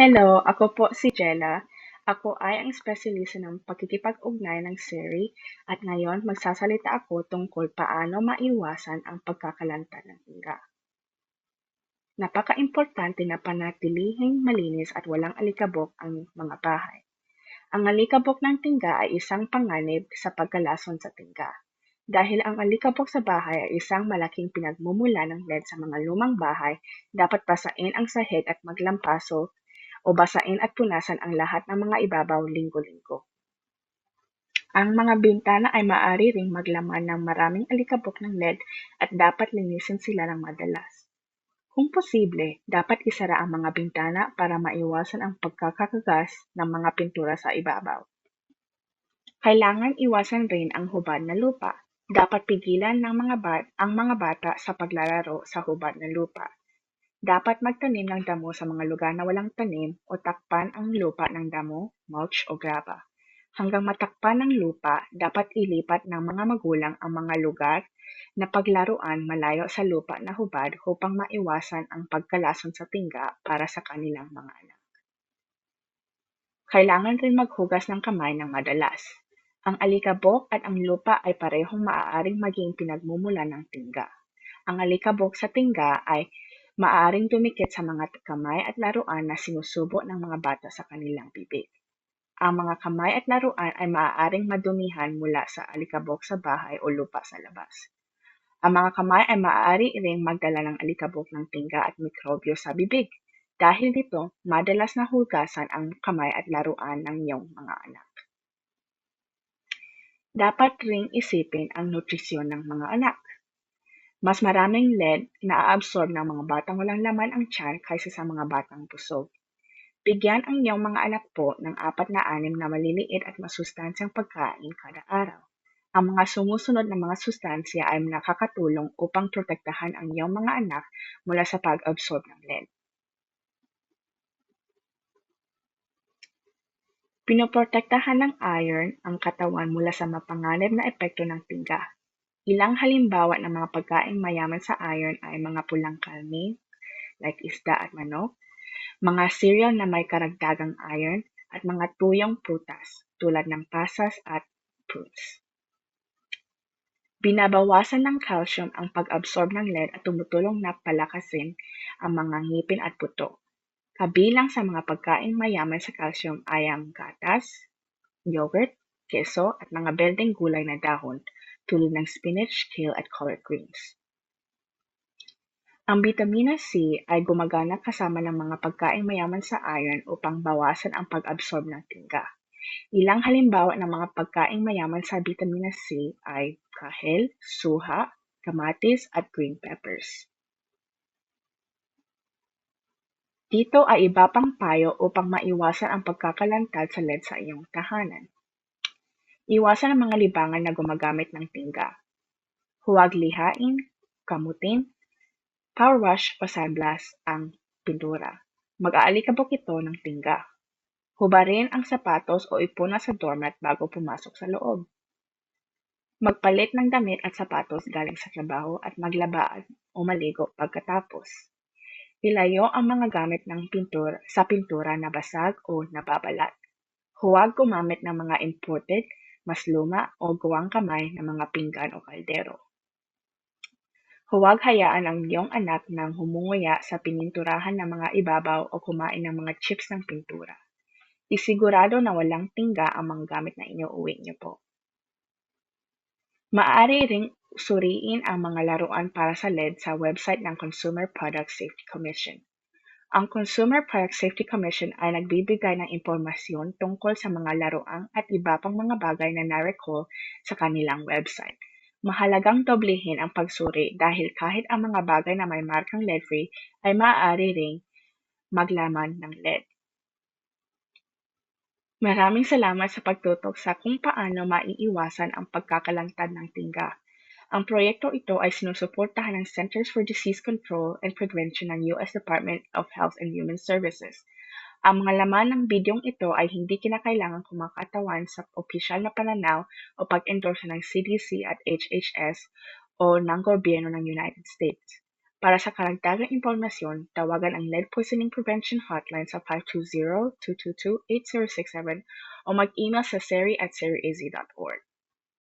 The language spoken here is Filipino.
Hello, ako po si Jella. Ako ay ang espesyalista ng pakikipag-ugnay ng Siri at ngayon magsasalita ako tungkol paano maiwasan ang pagkakalanta ng tinga. Napaka-importante na panatilihing malinis at walang alikabok ang mga bahay. Ang alikabok ng tingga ay isang panganib sa pagkalason sa tingga. Dahil ang alikabok sa bahay ay isang malaking pinagmumula ng lead sa mga lumang bahay, dapat basain ang sahig at maglampaso o basain at punasan ang lahat ng mga ibabaw linggo-linggo. Ang mga bintana ay maaari ring maglaman ng maraming alikabok ng lead at dapat linisin sila ng madalas. Kung posible, dapat isara ang mga bintana para maiwasan ang pagkakakagas ng mga pintura sa ibabaw. Kailangan iwasan rin ang hubad na lupa. Dapat pigilan ng mga bat ang mga bata sa paglalaro sa hubad na lupa. Dapat magtanim ng damo sa mga lugar na walang tanim o takpan ang lupa ng damo, mulch o graba. Hanggang matakpan ng lupa, dapat ilipat ng mga magulang ang mga lugar na paglaruan malayo sa lupa na hubad upang maiwasan ang pagkalason sa tingga para sa kanilang mga anak. Kailangan rin maghugas ng kamay ng madalas. Ang alikabok at ang lupa ay parehong maaaring maging pinagmumula ng tingga. Ang alikabok sa tingga ay maaaring dumikit sa mga kamay at laruan na sinusubo ng mga bata sa kanilang bibig. Ang mga kamay at laruan ay maaaring madumihan mula sa alikabok sa bahay o lupa sa labas. Ang mga kamay ay maaari ring magdala ng alikabok ng tingga at mikrobyo sa bibig. Dahil dito, madalas na hugasan ang kamay at laruan ng iyong mga anak. Dapat ring isipin ang nutrisyon ng mga anak. Mas maraming lead na aabsorb ng mga batang walang laman ang tiyan kaysa sa mga batang busog. Bigyan ang iyong mga anak po ng apat na anim na maliliit at masustansyang pagkain kada araw. Ang mga sumusunod na mga sustansya ay nakakatulong upang protektahan ang iyong mga anak mula sa pag-absorb ng lead. Pinoprotektahan ng iron ang katawan mula sa mapanganib na epekto ng tingga. Ilang halimbawa ng mga pagkaing mayaman sa iron ay mga pulang karne, like isda at manok, mga cereal na may karagdagang iron, at mga tuyong prutas tulad ng pasas at fruits. Binabawasan ng calcium ang pag-absorb ng lead at tumutulong na palakasin ang mga ngipin at puto. Kabilang sa mga pagkaing mayaman sa calcium ay ang gatas, yogurt, keso at mga berdeng gulay na dahon tulad ng spinach, kale at collard greens. Ang bitamina C ay gumagana kasama ng mga pagkaing mayaman sa iron upang bawasan ang pag-absorb ng tingga. Ilang halimbawa ng mga pagkaing mayaman sa bitamina C ay kahel, suha, kamatis at green peppers. Dito ay iba pang payo upang maiwasan ang pagkakalantad sa lead sa iyong tahanan. Iwasan ang mga libangan na gumagamit ng tingga. Huwag lihain, kamutin, power wash o sandblast ang pintura. Mag-aalikabok ito ng tingga. Hubarin ang sapatos o ipuna sa doormat bago pumasok sa loob. Magpalit ng damit at sapatos galing sa trabaho at maglaba o maligo pagkatapos. Ilayo ang mga gamit ng pintura sa pintura na basag o nababalat. Huwag gumamit ng mga imported, mas luma o gawang kamay ng mga pinggan o kaldero. Huwag hayaan ang iyong anak nang humunguya sa pininturahan ng mga ibabaw o kumain ng mga chips ng pintura. Isigurado na walang tingga ang mga gamit na inuuwi niyo po. Maaari ring suriin ang mga laruan para sa LED sa website ng Consumer Product Safety Commission. Ang Consumer Product Safety Commission ay nagbibigay ng impormasyon tungkol sa mga laruan at iba pang mga bagay na na-recall sa kanilang website. Mahalagang doblehin ang pagsuri dahil kahit ang mga bagay na may markang lead-free ay maaari ring maglaman ng LED. Maraming salamat sa pagtutok sa kung paano maiiwasan ang pagkakalantad ng tingga. Ang proyekto ito ay sinusuportahan ng Centers for Disease Control and Prevention ng U.S. Department of Health and Human Services. Ang mga laman ng bidyong ito ay hindi kinakailangan kumakatawan sa opisyal na pananaw o pag-endorse ng CDC at HHS o ng gobyerno ng United States. Para sa karagdagang impormasyon, tawagan ang Lead Poisoning Prevention Hotline sa 520-222-8067 o mag-email sa seri at seriaz.org.